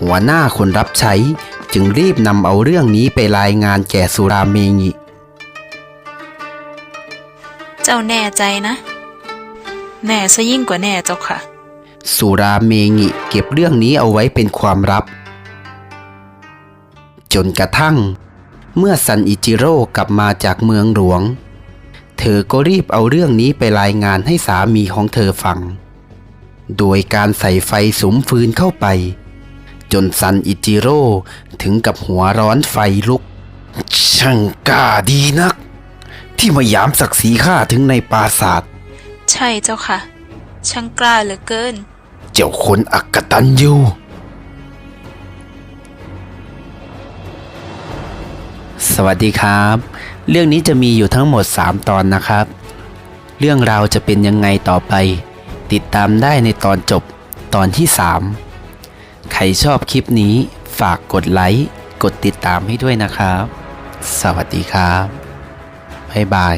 หัวหน้าคนรับใช้ จึงรีบนำเอาเรื่องนี้ไปรายงานแก่สุราเมงิ เจ้าแน่ใจนะ แน่ซะยิ่งกว่าแน่เจ้าค่ะ สุราเมงิเก็บเรื่องนี้เอาไว้เป็นความลับ จนกระทั่ง เมื่อซันอิจิโร่กลับมาจากเมืองหลวง เธอก็รีบเอาเรื่องนี้ไปรายงานให้สามีของเธอฟัง โดยการใส่ไฟสุมฟืนเข้าไป จนซันอิจิโร่ถึงกับหัวร้อนไฟลุก ช่างกล้าดีนัก ที่มายามศักดิ์ศรีข้าถึงในปราสาทใช่เจ้าค่ะ ช่างกล้าเหลือเกิน เจ้าคนอักตันยูสวัสดีครับ เรื่องนี้จะมีอยู่ทั้งหมด 3 ตอนนะครับ เรื่องราวจะเป็นยังไงต่อไป ติดตามได้ในตอนจบตอนที่ 3 ใครชอบคลิปนี้ฝากกดไลค์ กดติดตามให้ด้วยนะครับ สวัสดีครับ บ๊ายบาย